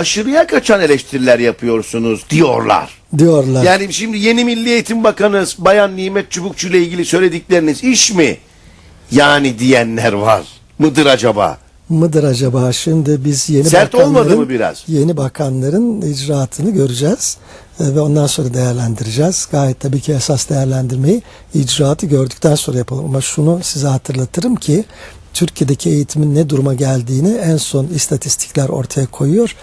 aşırıya kaçan eleştiriler yapıyorsunuz diyorlar. diyorlar. Yani şimdi yeni Milli Eğitim Bakanı Bayan Nimet Çubukçu ile ilgili söyledikleriniz iş mi? Yani diyenler var. Mıdır acaba? mıdır acaba? Şimdi biz yeni Sert olmadı bakanların, mı biraz? Yeni bakanların icraatını göreceğiz e, ve ondan sonra değerlendireceğiz. Gayet tabii ki esas değerlendirmeyi icraatı gördükten sonra yapalım. Ama şunu size hatırlatırım ki Türkiye'deki eğitimin ne duruma geldiğini en son istatistikler ortaya koyuyor.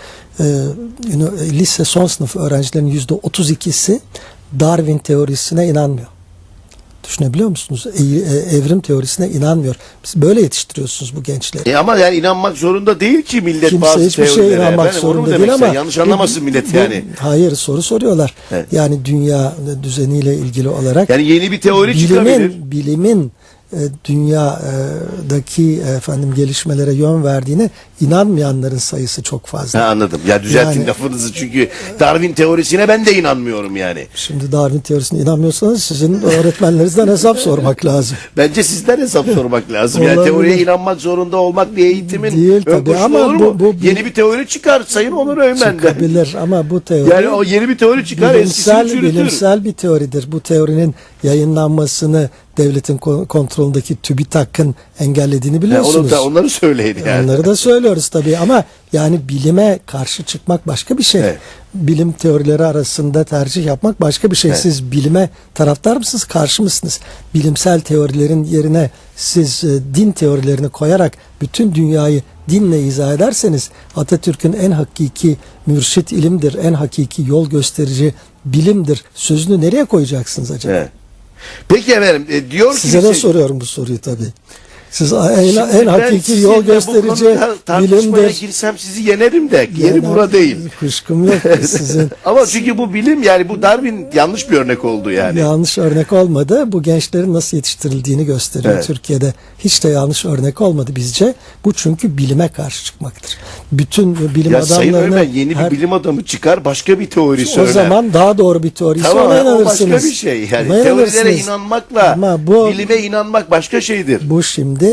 Ünü- lise son sınıf öğrencilerin yüzde 32'si Darwin teorisine inanmıyor. Düşünebiliyor musunuz? E- e- evrim teorisine inanmıyor. Siz böyle yetiştiriyorsunuz bu gençleri. E ama yani inanmak zorunda değil ki millet Kimse bazı hiçbir şeye inanmak Efendim, zorunda değil ama yanlış anlamasın bu- millet bu- yani. Hayır soru soruyorlar. Evet. Yani dünya düzeniyle ilgili olarak Yani yeni bir teori çıkabilir. bilimin bilimin e, dünyadaki e, efendim gelişmelere yön verdiğine inanmayanların sayısı çok fazla. Ha, anladım. Ya düzeltin Yani- lafınızı çünkü Darwin teorisine ben de inanmıyorum yani. Şimdi Darwin teorisine inanmıyorsanız sizin öğretmenlerinizden hesap sormak lazım. Bence sizden hesap sormak lazım. Yani Olabilir. teoriye inanmak zorunda olmak bir eğitimin Değil tabii ama olur mu? bu- bu- yeni bir teori çıkar Sayın Onur Öymen'den. Çıkabilir ama bu teori Yani o yeni bir teori çıkar eskisini bilimsel, çürütür. bilimsel bir teoridir. Bu teorinin yayınlanmasını devletin ko- kontrolündeki TÜBİTAK'ın engellediğini biliyorsunuz. onu da, onları söyleyin yani. Onları da söylüyoruz tabii ama yani bilime karşı çıkmak başka bir şey. Evet. Bilim teorileri arasında tercih yapmak başka bir şey. Evet. Siz bilime taraftar mısınız, karşı mısınız? Bilimsel teorilerin yerine siz e, din teorilerini koyarak bütün dünyayı dinle izah ederseniz Atatürk'ün en hakiki mürşit ilimdir, en hakiki yol gösterici bilimdir. Sözünü nereye koyacaksınız acaba? Evet. Peki efendim e, diyor ki Size de soruyorum bu soruyu tabii. Siz en, en hakiki yol gösterici bilimdir. girsem sizi yenerim de yeri Yani bura değil. Kuşkum yok sizin. Ama çünkü bu bilim yani bu Darwin yanlış bir örnek oldu yani. Yanlış örnek olmadı. Bu gençlerin nasıl yetiştirildiğini gösteriyor Evet. Türkiye'de. Hiç de yanlış örnek olmadı bizce. Bu çünkü bilime karşı çıkmaktır. Bütün bilim Ya Sayın adamlarını Ömer yeni her- bir bilim adamı çıkar başka bir teori o söyler. zaman daha doğru bir teori Tamam ona o inanırsınız. başka bir şey. Yani teorilere inanmakla Ama bu- bilime inanmak başka şeydir. Bu şimdi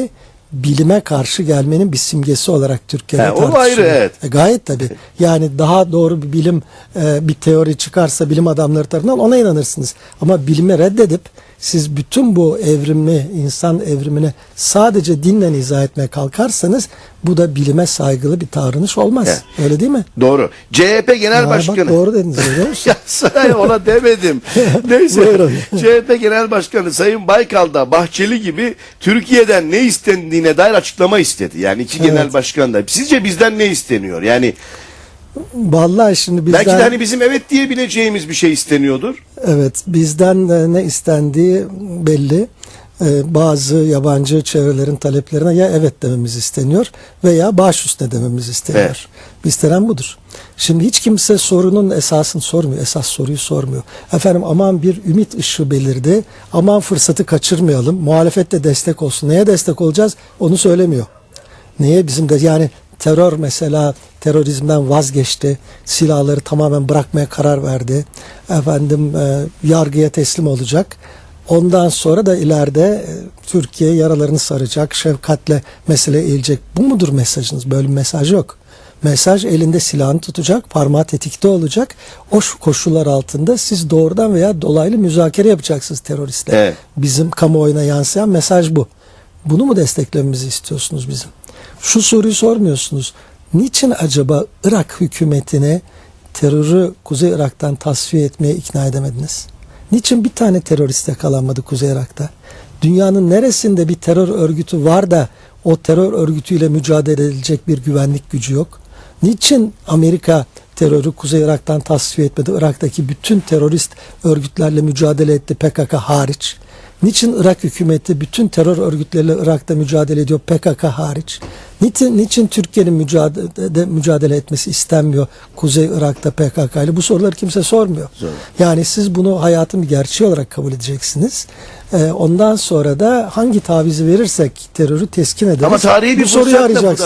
bilime karşı gelmenin bir simgesi olarak Türkiye'de o tartışılıyor. ayrı, evet. E, gayet tabii. Yani daha doğru bir bilim e, bir teori çıkarsa bilim adamları tarafından ona inanırsınız. Ama bilimi reddedip siz bütün bu evrimi, insan evrimini sadece dinle izah etmeye kalkarsanız bu da bilime saygılı bir davranış olmaz. Evet. Öyle değil mi? Doğru. CHP Genel Ya Başkanı. Bak doğru dediniz musun? Ya sana ona demedim. Neyse. CHP Genel Başkanı Sayın Baykal da Bahçeli gibi Türkiye'den ne istendiğine dair açıklama istedi. Yani iki Evet. genel başkan da. Sizce bizden ne isteniyor? Yani Vallahi şimdi bizden... belki de hani bizim evet diyebileceğimiz bir şey isteniyordur. Evet, bizden de ne istendiği belli. Ee, bazı yabancı çevrelerin taleplerine ya evet dememiz isteniyor veya baş üstüne dememiz isteniyor. Evet. İstenen budur. Şimdi hiç kimse sorunun esasını sormuyor. Esas soruyu sormuyor. Efendim aman bir ümit ışığı belirdi. Aman fırsatı kaçırmayalım. Muhalefette destek olsun. Neye destek olacağız? Onu söylemiyor. Neye bizim de yani terör mesela terörizmden vazgeçti. Silahları tamamen bırakmaya karar verdi. Efendim e, yargıya teslim olacak. Ondan sonra da ileride e, Türkiye yaralarını saracak, şefkatle mesele eğilecek. Bu mudur mesajınız? Böyle bir mesaj yok. Mesaj elinde silahını tutacak, parmağı tetikte olacak. O şu koşullar altında siz doğrudan veya dolaylı müzakere yapacaksınız teröristle. Evet. Bizim kamuoyuna yansıyan mesaj bu. Bunu mu desteklememizi istiyorsunuz bizim? Şu soruyu sormuyorsunuz. Niçin acaba Irak hükümetine terörü Kuzey Irak'tan tasfiye etmeye ikna edemediniz? Niçin bir tane terörist yakalanmadı Kuzey Irak'ta? Dünyanın neresinde bir terör örgütü var da o terör örgütüyle mücadele edilecek bir güvenlik gücü yok? Niçin Amerika terörü Kuzey Irak'tan tasfiye etmedi? Irak'taki bütün terörist örgütlerle mücadele etti PKK hariç. Niçin Irak hükümeti bütün terör örgütleriyle Irak'ta mücadele ediyor PKK hariç? Niçin, niçin Türkiye'nin mücadele, mücadele etmesi istenmiyor Kuzey Irak'ta PKK ile? Bu soruları kimse sormuyor. Yani siz bunu hayatın bir gerçeği olarak kabul edeceksiniz. Ee, ondan sonra da hangi tavizi verirsek terörü teskin ederiz. Ama tarihi bir soruyu arayacaksınız.